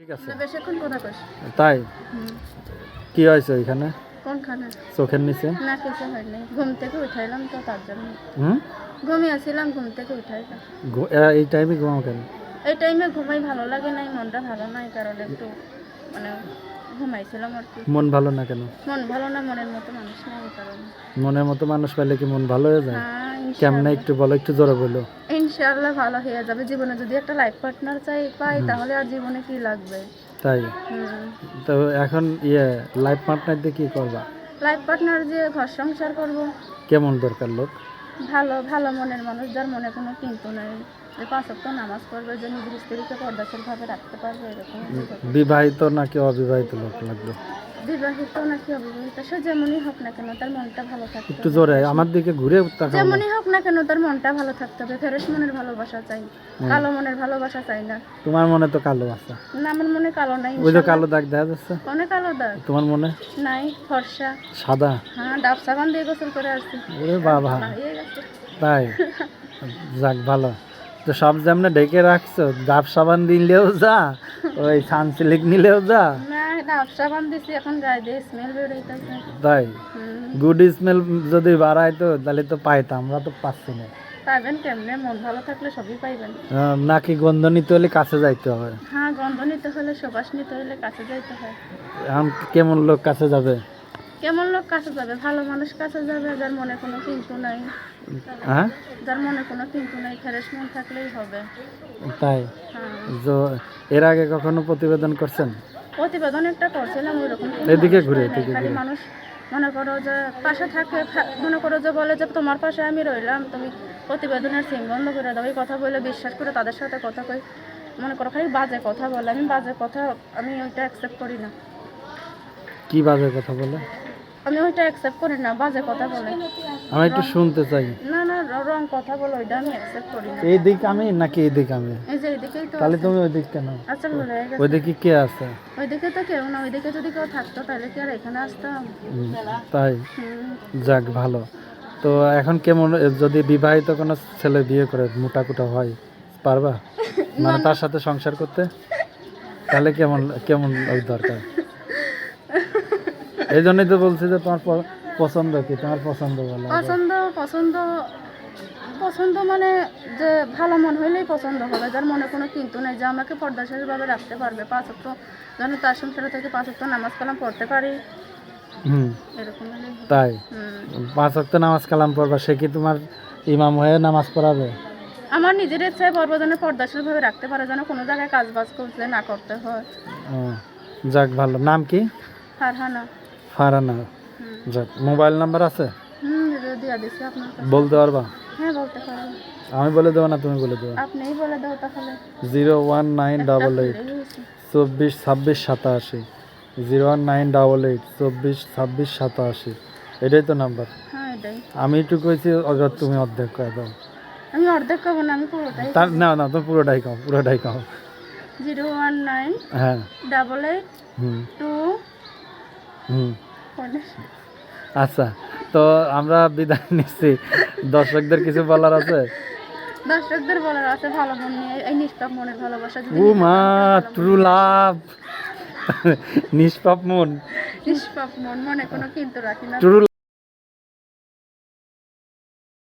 ঠিক আছে। বেশিক্ষণ কথা কইস তাই? কি হয়েছে কোনখানে চোখের নিচে? না কিছু হয়নি ঘুম থেকে উঠাইলাম তো তার জন্য। হুম? ঘুমিয়েছিলাম ঘুম থেকে উঠাইলাম এই টাইমে ঘুমাও কেন? এই টাইমে ঘুমাই ভালো লাগে মনটা ভালো নাই কারণ একটু মানে ঘুমাইছিলাম আর কি। মন ভালো না কেন? মন ভালো না মনের মতো মানুষ নাই এই কারণে। মনের মতো মানুষ পাইলে কি মন ভালো হয়ে যায়? হ্যাঁ কেমনে একটু বলো একটু জোরে বলো। ইনশাআল্লাহ ভালো হয়ে যাবে। জীবনে যদি একটা লাইফ পার্টনার চাই পাই তাহলে আর জীবনে কি লাগবে? তাই? তো এখন ইয়ে লাইফ পার্টনার দিয়ে কি করবা? লাইফ পার্টনার যে ঘর সংসার করব। কেমন দরকার লোক? ভালো ভালো মনের মানুষ যার মনে কোনো কিন্তু নাই। যে পাঁচ সপ্তাহ নামাজ পড়বে যে নিজের স্ত্রীকে পর্দাশীল ভাবে রাখতে পারবে এরকম বিবাহিত নাকি অবিবাহিত লোক লাগবে? বিবাহিত নাকি অবিবাহিত? সে যেমনই হোক না কেন তার মনটা ভালো থাকতে একটু জোরে আমার দিকে ঘুরে তাকাও যেমনই হোক না কেন তার মনটা ভালো থাকতে হবে। ফেরেশ মনের ভালোবাসা চাই কালো মনের ভালোবাসা চাই না। তোমার মনে তো কালো আছে। না আমার মনে কালো নাই ওই যে কালো দাগ দেখা যাচ্ছে? অনেক কালো দাগ? তোমার মনে? নাই ফর্সা। সাদা? হ্যাঁ ডাব সাবান দিয়ে গোসল করে আসছি। ওরে বাবা। হয়ে তাই? যাক ভালো। তো সব যেমন ডেকে রাখছো ডাব সাবান দিলেও যা ওই সানসিলিক নিলেও যা। তাই? গুড স্মেল যদি বাড়াইতো তাহলে তো পাইতাম আমরা তো পাচ্ছি না। পাইবেন কেমনে? মন ভালো থাকলে সবই পাইবেন। নাকি গন্ধ নিতে হলে কাছে যাইতে হবে। হ্যাঁ গন্ধ নিতে হলে সুবাস নিতে হলে কাছে যাইতে হয়। এখন কেমন লোক কাছে যাবে? কেমন লোক কাছে যাবে? ভালো মানুষ কাছে যাবে যার মনে কোনো কিন্তু নাই। হ্যাঁ? যার মনে কোনো কিন্তু নাই ফ্রেশ মন থাকলেই হবে। তাই? হ্যাঁ। এর আগে কখনো প্রতিবেদন করছেন? প্রতিবেদন একটা করছিলাম ওই রকম এদিকে ঘুরে, এদিকে ঘুরে। মানুষ মনে করো যে পাশে থাকে মনে করো যে বলে যে তোমার পাশে আমি রইলাম তুমি প্রতিবেদনের সিম বন্ধ করে দাও এই কথা বলে বিশ্বাস করে তাদের সাথে কথা কই। মনে করো খালি বাজে কথা বলে আমি বাজে কথা আমি ওইটা অ্যাকসেপ্ট করি না। কি বাজে কথা বলে? আমি ওইটা অ্যাকসেপ্ট করি না বাজে কথা বলে। আমি একটু শুনতে চাই। না না রং কথা বলে ওইটা আমি অ্যাকসেপ্ট করি না। এই দিক আমি নাকি এই দিক আমি? এই যে এদিকেই তো তাহলে তুমি ওই দিক কেন? আচ্ছা ওই দিকে কে আছে? তো কেউ না যদি কেউ থাকতো তাহলে কি আর এখানে আসতাম? তাই। যাক ভালো। তো এখন কেমন যদি বিবাহিত কোনো ছেলে বিয়ে করে মোটা কুটা হয় পারবা? মানে তার সাথে সংসার করতে? তাহলে কেমন কেমন দরকার? এই জন্যই তো বলছি যে তোমার পছন্দ কি? তোমার পছন্দ বলো। পছন্দ পছন্দ পছন্দ মানে যে ভালো মন হইলেই পছন্দ হবে। যার মনে কোনো কিন্তু নেই যে আমাকে পর্দাশীলভাবে রাখতে পারবে। পাঁচ অক্ট যেন তার সংসারে থেকে পাঁচ অক্ট নামাজ কালাম পড়তে পারি। তাই? পাঁচ ওয়াক্ত নামাজ কালাম পড়বা সে কি তোমার ইমাম হয়ে নামাজ পড়াবে? আমার নিজের ইচ্ছায় পর্ব যেন পর্দাশীলভাবে রাখতে পারে যেন কোনো জায়গায় কাজ বাজ করতে না করতে হয়। যাক ভালো। নাম কি? ফারহানা। ফারানা যাক মোবাইল নাম্বার আছে? বলতে পারবা? হ্যাঁ আমি বলে দেবো না তুমি বলে দেবো? Zero one nine double eight চব্বিশ ছাব্বিশ সাতাশি। Zero one nine double eight চব্বিশ ছাব্বিশ সাতাশি। এটাই তো নাম্বার। হ্যাঁ আমি একটু কইছি অগর তুমি অর্ধেক করে দাও। আমি অর্ধেক খাব না আমি পুরোটাই না না তুমি পুরোটাই খাও পুরোটাই খাও জিরো ওয়ান নাইন হ্যাঁ। ডাবল এইট হুম। টু হুম। আচ্ছা তো আমরা বিদায় নিচ্ছি। দর্শকদের কিছু বলার আছে? দর্শকদের বলার আছে ভালো মন নিয়ে এই নিষ্পাপ মনের ভালোবাসা ও মা ট্রু লাভ নিষ্পাপ মন। নিষ্পাপ মন মনে কোনো কিন্তু রাখি না।